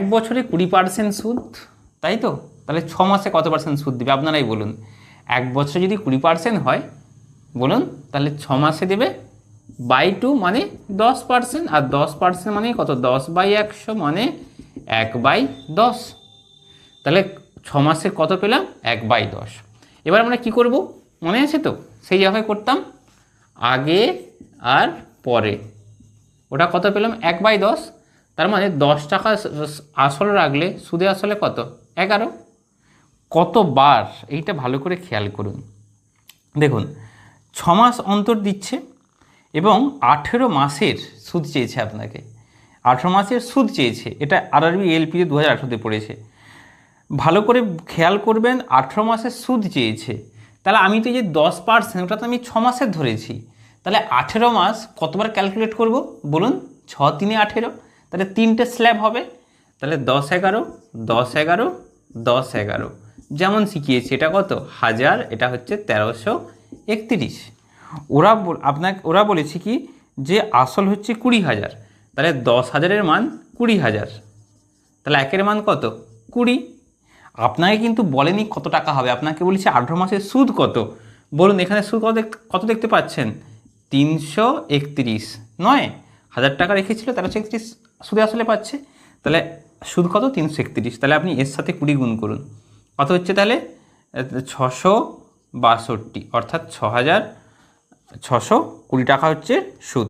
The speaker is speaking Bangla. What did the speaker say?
এক বছরে কুড়ি পার্সেন্ট সুদ, তাই তো? তাহলে ছ মাসে কত পার্সেন্ট সুদ দেবে? আপনারাই বলুন। এক বছরে যদি কুড়ি পার্সেন্ট হয়, বলুন, তাহলে ছ মাসে দেবে বাই টু মানে দশ পার্সেন্ট আর দশ পার্সেন্ট মানে কত? দশ বাই একশো মানে এক বাই দশ। তাহলে ছ মাসে কত পেলাম? এক বাই দশ। এবার আমরা কি করব? মনে আছে তো? সেই জায়গায় করতাম। আগে আর পরে। ওটা কত পেলাম? এক বাই দশ। তার মানে দশ টাকা আসল রাখলে সুদে আসলে কত? এগারো। কতবার? এইটা ভালো করে খেয়াল করুন। দেখুন, ছ মাস অন্তর দিচ্ছে এবং আঠেরো মাসের সুদ চেয়েছে আপনাকে। আঠেরো মাসের সুদ চেয়েছে। এটা আরআরবি এলপিতে দু হাজার আঠেরোতে পড়েছে। ভালো করে খেয়াল করবেন, আঠেরো মাসের সুদ চেয়েছে। তাহলে আমি তো যে দশ পার্সেন্ট ওটা তো আমি ছ মাসের ধরেছি। তাহলে আঠেরো মাস কতবার ক্যালকুলেট করব? বলুন, ছ তিনে আঠেরো। তাহলে তিনটে স্ল্যাব হবে। তাহলে দশ এগারো দশ এগারো দশ এগারো। যেমন শিখিয়েছি, এটা কত? হাজার, এটা হচ্ছে তেরোশো একত্রিশ। ওরা আপনাকে, ওরা বলেছে কি? যে আসল হচ্ছে কুড়ি হাজার। তাহলে দশ হাজারের মান কুড়ি হাজার। তাহলে একের মান কত? কুড়ি। আপনাকে কিন্তু বলেনি কত টাকা হবে। আপনাকে বলেছে আঠেরো মাসের সুদ কত? বলুন, এখানে সুদ কত কত দেখতে পাচ্ছেন? তিনশো একত্রিশ, নয়? হাজার টাকা রেখেছিল তেরোশো একত্রিশ সুদে আসলে পাচ্ছে। তাহলে সুদ কত? তিনশো একত্রিশ। তাহলে আপনি এর সাথে কুড়ি গুণ করুন। কত হচ্ছে তাহলে? ছশো বাষট্টি, অর্থাৎ ছ হাজার ছশো কুড়ি টাকা হচ্ছে সুদ।